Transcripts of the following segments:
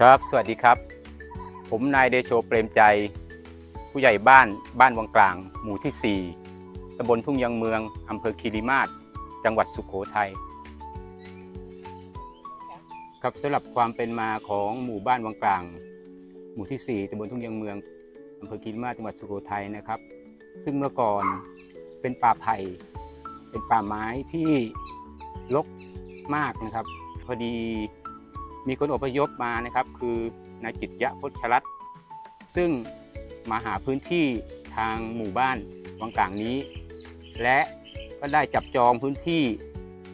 ครับ สวัสดีครับ ผมนายเดโชเปรมใจ ผู้ใหญ่บ้านบ้านวังกลาง หมู่ที่ 4ตำบลทุ่งยังเมือง อำเภอคีรีมาศจังหวัดสุขโขทัยครับสำหรับความเป็นมาของหมู่บ้านวังกลาง หมู่ที่ 4ตำบลทุ่งยังเมือง อำเภอคีรีมาศจังหวัดสุโขทัยนะครับ ซึ่งเมื่อก่อนเป็นป่าไผ่เป็นป่าไม้ที่รกมากนะครับ พอดี มีคนอพยพมานะครับคือนายจิตยะพชรัตน์ซึ่งมาหาพื้นที่ทางหมู่บ้านวังกลางนี้ และก็ได้จับจองพื้นที่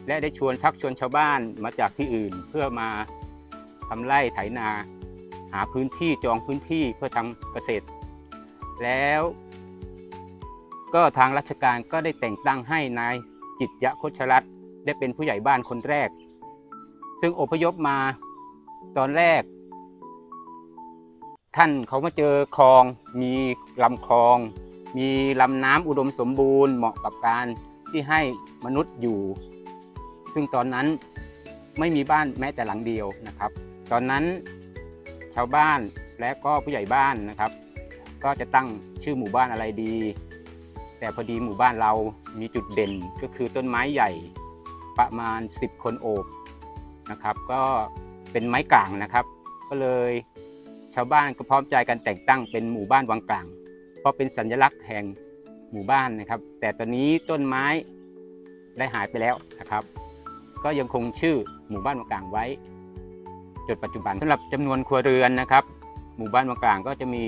และได้ชวนทักชวนชาวบ้านมาจากที่อื่น เพื่อมาทำไร่ไถนาหาพื้นที่จองพื้นที่เพื่อทำเกษตร แล้ว ก็ทางราชการก็ได้แต่งตั้งให้นายจิตยะโคชรัตน์ได้เป็นผู้ใหญ่บ้านคนแรก ซึ่งอพยพมา ตอนแรก ท่านเขามาเจอคลอง มีลำคลอง มีลำน้ำอุดมสมบูรณ์เหมาะกับการที่ให้มนุษย์อยู่ ซึ่งตอนนั้นไม่มีบ้านแม้แต่หลังเดียวนะครับ ตอนนั้นชาวบ้านและก็ผู้ใหญ่บ้านนะครับ ก็จะตั้งชื่อหมู่บ้านอะไรดี แต่พอดีหมู่บ้านเรามีจุดเด่นก็คือต้นไม้ใหญ่ประมาณ 10 คนโอบนะครับ ก็ เป็นไม้กลางนะครับ ก็เลยชาวบ้านก็พร้อมใจกันแต่งตั้งเป็นหมู่บ้านวังกลาง เพราะเป็นสัญลักษณ์แห่งหมู่บ้านนะครับ แต่ตอนนี้ต้นไม้ได้หายไปแล้วนะครับ ก็ยังคงชื่อหมู่บ้านวังกลางไว้ จนปัจจุบันสำหรับจำนวนครัวเรือนนะครับ หมู่บ้านวังกลางก็จะมี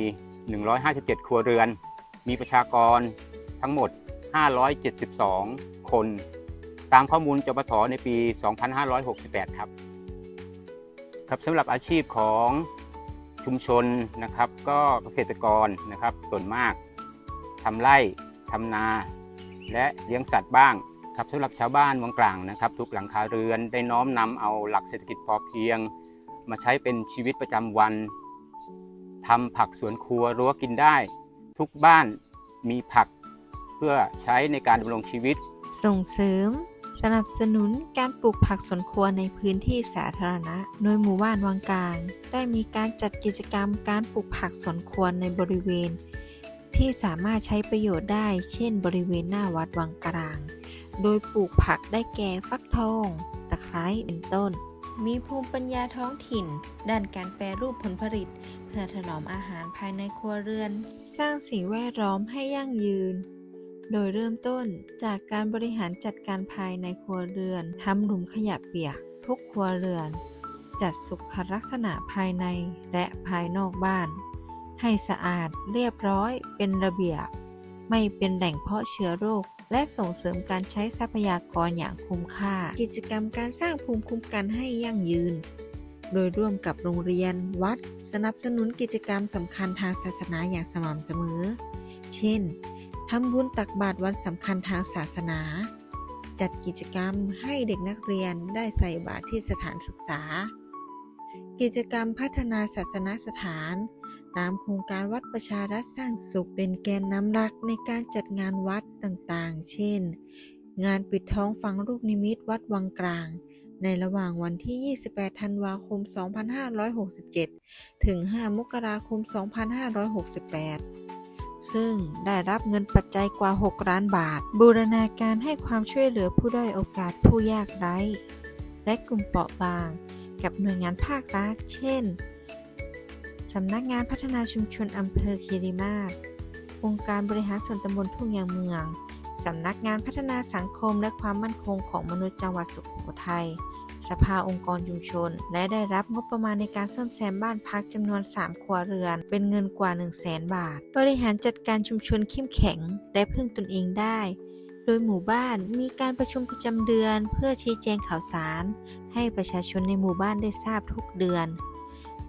157 ครัวเรือน มีประชากรทั้งหมด 572 คน ตามข้อมูลจปทในปี 2568 ครับ ครับสำหรับอาชีพของชุมชนนะครับ ก็เกษตรกรนะครับส่วนมากทำไร่ทำนา และเลี้ยงสัตว์บ้างครับสำหรับชาวบ้านวังกลางนะครับ ทุกหลังคาเรือนได้น้อมนำเอาหลักเศรษฐกิจพอเพียง มาใช้เป็นชีวิตประจำวันทำผักสวนครัวรั้วกินได้ ทุกบ้านมีผักเพื่อใช้ในการดำรงชีวิต ส่งเสริม สนับสนุนการปลูกผักสวนครัวในพื้นที่สาธารณะ โดยหมู่บ้านวังกลาง ได้มีการจัดกิจกรรมการปลูกผักสวนครัวในบริเวณ ที่สามารถใช้ประโยชน์ได้ เช่น บริเวณหน้าวัดวังกลาง โดยปลูกผักได้แก่ฟักทอง ตะไคร้เป็นต้น มีภูมิปัญญาท้องถิ่น ด้านการแปรรูปผลผลิต เพื่อถนอมอาหารภายในครัวเรือน สร้างสิ่งแวดล้อมให้ยั่งยืน โดยเริ่มต้นจากการบริหารจัดการภายในครัวเรือนทำหลุมขยะเปียก ทุกครัวเรือน จัดสุขลักษณะภายในและภายนอกบ้าน ให้สะอาดเรียบร้อยเป็นระเบียบ ไม่เป็นแหล่งเพาะเชื้อโรค และส่งเสริมการใช้ทรัพยากรอย่างคุ้มค่า กิจกรรมการสร้างภูมิคุ้มกันให้ยั่งยืน โดยร่วมกับโรงเรียน วัด สนับสนุนกิจกรรมสำคัญทางศาสนาอย่างสม่ำเสมอ เช่น ทำบุญตักบาตรวันสำคัญทางศาสนา จัดกิจกรรมให้เด็กนักเรียนได้ใส่บาตรที่สถานศึกษา กิจกรรมพัฒนาศาสนสถาน ตามโครงการวัดประชารัฐสร้างสุขเป็นแกนนำหลักในการจัดงานวัดต่างๆ เช่น งานปิดท้องฝังลูกนิมิตวัดวังกลางในระหว่างวันที่ 28 ธันวาคม 2567 ถึง 5 มกราคม 2568 ซึ่งได้รับเงินปัจจัยกว่า 6 ล้านบาท บูรณาการให้ความช่วยเหลือผู้ด้อยโอกาสผู้ยากไร้ และกลุ่มเปราะบาง กับหน่วยงานภาครัฐ เช่น สำนักงานพัฒนาชุมชนอำเภอคีรีมาศองค์การบริหารส่วนตำบลทุ่งยางเมือง สำนักงานพัฒนาสังคมและความมั่นคงของมนุษย์จังหวัดสุโขทัย สภาองค์กรชุมชน และได้รับงบประมาณในการซ่อมแซมบ้านพักจำนวน 3 ครัวเรือน เป็นเงินกว่า 1 0 0 0 0แสนบาท บริหารจัดการชุมชนเข้มแข็ง และพึ่งตนเองได้ โดยหมู่บ้านมีการประชุมประจำเดือน เพื่อชี้แจงข่าวสาร ให้ประชาชนในหมู่บ้านได้ทราบทุกเดือน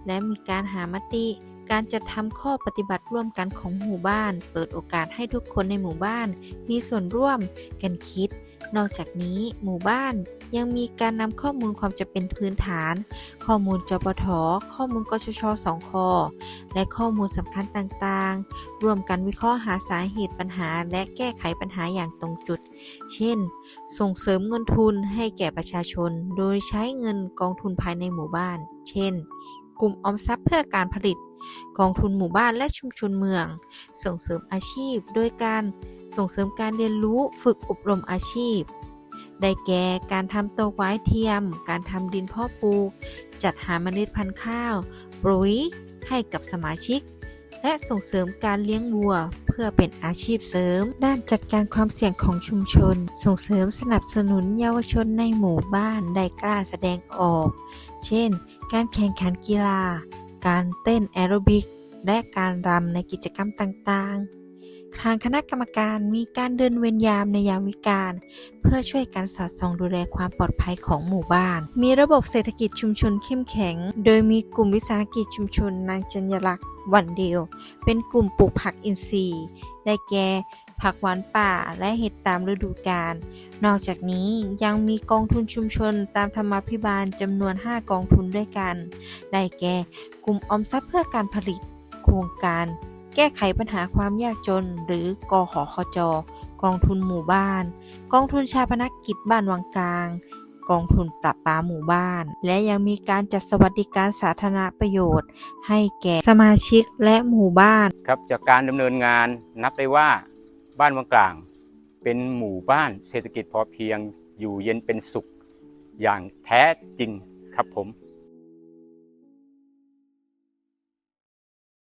และมีการหามติการจัดทำข้อปฏิบัติร่วมกันของหมู่บ้าน เปิดโอกาสให้ทุกคนในหมู่บ้าน มีส่วนร่วมกันคิด นอกจากนี้หมู่บ้านยังมีการนำข้อมูลความจะเป็นพื้นฐาน ข้อมูลจปทข้อมูลกชชสองคและข้อมูลสำคัญต่างๆ รวมกันวิเคราะห์หาสาเหตุปัญหา และแก้ไขปัญหาอย่างตรงจุด เช่น ส่งเสริมเงินทุนให้แก่ประชาชน โดยใช้เงินกองทุนภายในหมู่บ้าน เช่น กลุ่มออมทรัพย์เพื่อการผลิต กองทุนหมู่บ้านและชุมชนเมือง ส่งเสริมอาชีพ โดยการส่งเสริมการเรียนรู้ฝึกอบรมอาชีพ ได้แก่การทำโตไว้เทียม การทำดินพาะปลูก จัดหาเมล็ดพันธุ์ข้าว ปุ๋ยให้กับสมาชิก และส่งเสริมการเลี้ยงวัว เพื่อเป็นอาชีพเสริม ด้านจัดการความเสี่ยงของชุมชน ส่งเสริมสนับสนุนเยาวชนในหมู่บ้านได้กล้าแสดงออก เช่น การแข่งขันกีฬา การเต้นแอโรบิก และการรำในกิจกรรมต่างๆ ทางคณะกรรมการมีการเดินเวรยนยามในยามวิกาลเพื่อช่วยการสอดส่องดูแลความปลอดภัยของหมู่บ้าน มีระบบเศรษฐกิจชุมชนเข้มแข็ง โดยมีกลุ่มวิสาหกิจชุมชนนางจัญลักษณ์วันเดียว เป็นกลุ่มปลูกผักอินทรีย์ ได้แก่ ผักหวานป่าและเห็ดตามฤดูกาล นอกจากนี้ยังมีกองทุนชุมชนตามธรรมาภิบาลจำนวน 5 กองทุนด้วยกัน ได้แก่กลุ่มออมทรัพย์เพื่อการผลิต โครงการ แก้ไขปัญหาความยากจน หรือกอขอคจ กองทุนหมู่บ้าน กองทุนชาปนกิจบ้านวังกลางกองทุนปรับปาหมู่บ้าน และยังมีการจัดสวัสดิการสาธารณประโยชน์ ให้แก่สมาชิกและหมู่บ้าน ครับจากการดำเนินงานนับได้ว่า บ้านวังกลาง เป็นหมู่บ้านเศรษฐกิจพอเพียงอยู่เย็นเป็นสุขอย่างแท้จริงครับผม